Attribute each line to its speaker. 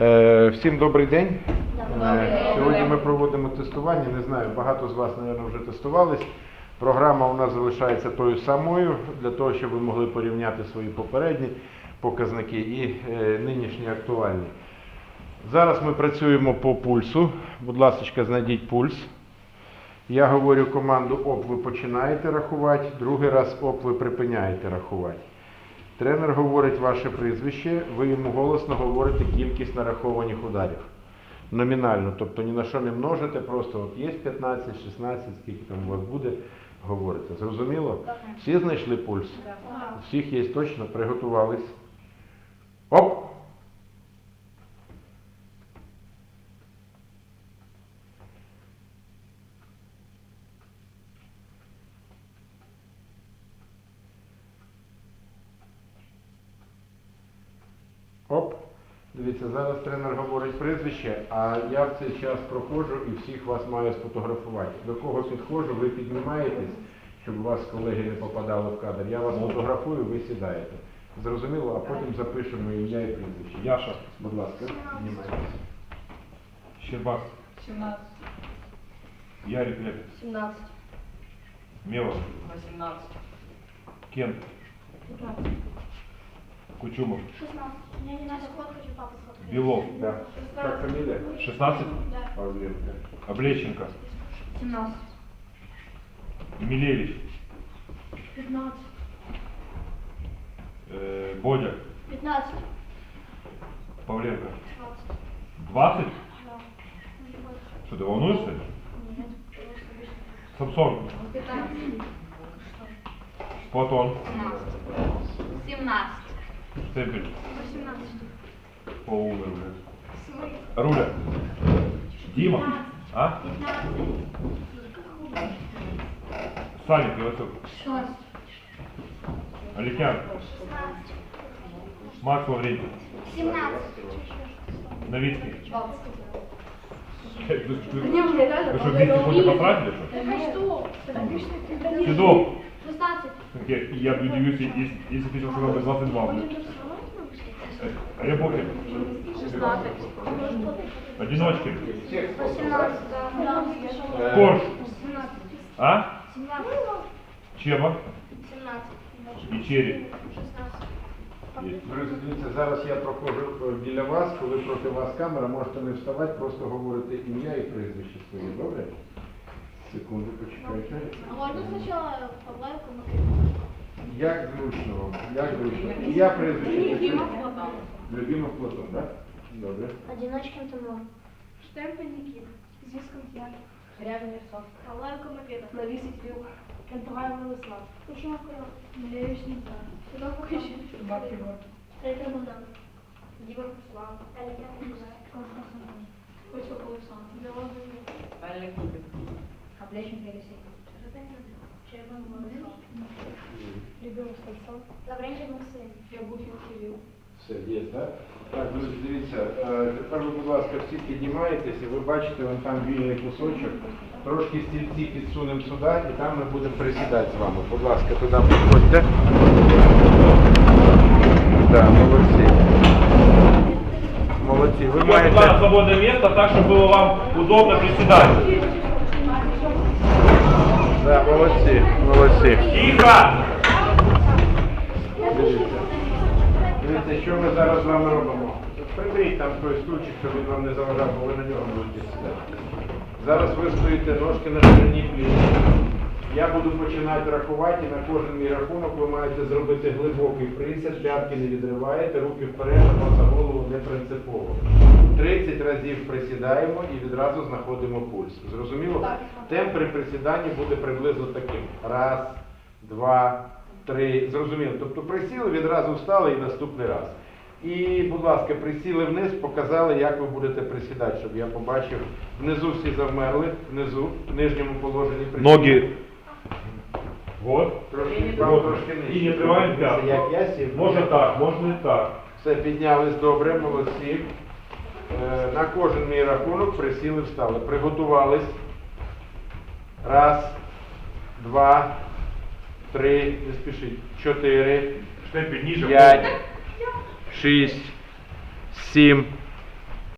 Speaker 1: Е, Всім добрий день. Е. Сьогодні ми проводимо тестування. Не знаю, багато з вас, мабуть, вже тестувались. Програма у нас залишається тою самою для того, щоб ви могли порівняти свої попередні показники і е, нинішні актуальні. Зараз ми працюємо по пульсу. Будь ласка, знайдіть пульс. Я говорю команду ОП, ви починаєте рахувати, другий раз ОП, ви припиняєте рахувати. Тренер говорить ваше прізвище, ви йому голосно говорите кількість нарахованих ударів. Номінально, тобто ні на що не множите, просто от є 15, 16, скільки там у вас буде, говорите. Зрозуміло? Всі знайшли пульс? Всіх є точно, приготувались. Оп! Оп. Дивіться, зараз тренер говорить прізвище, а я в цей час проходжу і всіх вас маю сфотографувати. До кого підходжу, ви піднімаєтесь, щоб у вас колеги не попадали в кадр. Я вас фотографую, ви сідаєте. Зрозуміло, а потім запишемо ім'я і прізвище.
Speaker 2: Яша,
Speaker 1: Будь ласка, піднімайтесь.
Speaker 2: Щербак,
Speaker 3: 17.
Speaker 2: Ярик Лепец,
Speaker 3: 17.
Speaker 2: Мева,
Speaker 3: 18.
Speaker 2: Кент,
Speaker 3: 15.
Speaker 2: Кучумов,
Speaker 4: 16. Мне не надо код, хочу папу сфоткать.
Speaker 2: Белов,
Speaker 1: Да. Как фамилия?
Speaker 2: 16,
Speaker 4: Да.
Speaker 1: Павленко.
Speaker 2: Облещенко,
Speaker 4: 17.
Speaker 2: Милевич,
Speaker 4: 15.
Speaker 2: э, Бодя,
Speaker 4: 15.
Speaker 2: Павленко.
Speaker 4: 20.
Speaker 2: 20?
Speaker 4: Да. Больше.
Speaker 2: Что, ты волнуешься?
Speaker 4: Нет, потому что обычно
Speaker 2: Самсон,
Speaker 4: 15.
Speaker 2: Платон,
Speaker 4: 17.
Speaker 2: Степель.
Speaker 4: 18
Speaker 2: штук. По
Speaker 4: уровню.
Speaker 2: Руля. Дима. 15. А?
Speaker 4: 15.
Speaker 2: Саня, Кривосюк.
Speaker 4: 6.
Speaker 2: Аликян.
Speaker 4: 16.
Speaker 2: Макс Лаврентьев.
Speaker 4: 17.
Speaker 2: Новицкий.
Speaker 4: 20.
Speaker 2: Вы что, сегодня поправили? А
Speaker 4: да что?
Speaker 2: Седов.
Speaker 4: 16.
Speaker 2: я, я бы удивился, если, если ты сейчас сказал бы 22, блядь. Э, А я помню.
Speaker 4: 16.
Speaker 2: Одиночки.
Speaker 4: 18. Да.
Speaker 2: Корж.
Speaker 4: 17.
Speaker 2: А?
Speaker 4: 17.
Speaker 2: Чеба
Speaker 4: 17.
Speaker 2: и Черри.
Speaker 4: 16.
Speaker 1: Друзі, дивіться, зараз я проходжу е, біля вас, коли проти вас камера, можете не вставати, просто говорити ім'я і прізвище своє, добре? Секунду, почекайте.
Speaker 4: А можно сначала Павлайку
Speaker 1: Як зручно вам? Як зручно? Ім'я прізвище.
Speaker 3: Дима
Speaker 1: пишіть.
Speaker 3: Платон.
Speaker 1: Любимов Платон, так? Добре.
Speaker 4: Одиночкин Тимур. Штемпель Никита. Зиском Яна.
Speaker 3: Рябин Ярослав.
Speaker 4: Павлайко Микита. Навісик Фил. Кентугай Владислав. Кушмак Кирилл. Милевич Ніця. Федор Кущин.
Speaker 3: Щербак Егор.
Speaker 4: Рейка Богдан. Діма Руслан. Алікян Николай. Константин. Кочок Олександр. Любимов Станислав. Лаврентьев Максим. Кирил.
Speaker 1: Все, є, так? Так, друзі, дивіться, е, тепер ви, будь ласка, всі піднімаєтесь і ви бачите, вон там вільний кусочок. Трошки стільці підсунемо сюди і там ми будемо присідати з вами. Будь ласка, туди підходьте. Так, молодці. Молодці. Ви маєте.
Speaker 2: свободное место, так, чтобы было вам удобно приседать.
Speaker 1: Да, молодці, молодці.
Speaker 2: Тихо!
Speaker 1: Дивіться. Дивіться, що ми зараз з вами робимо. Приберіть там той стульчик, щоб він вам не заважав, бо ви на нього будете сідати. Зараз ви стоїте ножки на ширині пліч. Я буду починати рахувати, і на кожен мій рахунок ви маєте зробити глибокий присід, п'ятки не відриваєте, руки вперед, а за голову не принципово. 30 разів присідаємо і відразу знаходимо пульс. Зрозуміло? Темп при присіданні буде приблизно таким. Раз, два, три. Зрозуміло. Тобто присіли, відразу встали і наступний раз. І, будь ласка, присіли вниз, показали, як ви будете присідати, щоб я побачив. Внизу всі завмерли, внизу, в нижньому положенні присіли.
Speaker 2: Ноги. Вот.
Speaker 1: Трошки, вам трошки нижче.
Speaker 2: І не триваємо п'ятку.
Speaker 1: Як я сів.
Speaker 2: Можно так, можно и так.
Speaker 1: Все, піднялись добре, молодці. Е, на кожен мій рахунок присіли, встали. Приготувались. Раз, два, три, не спішіть. Чотири, п'ять, шість, сім,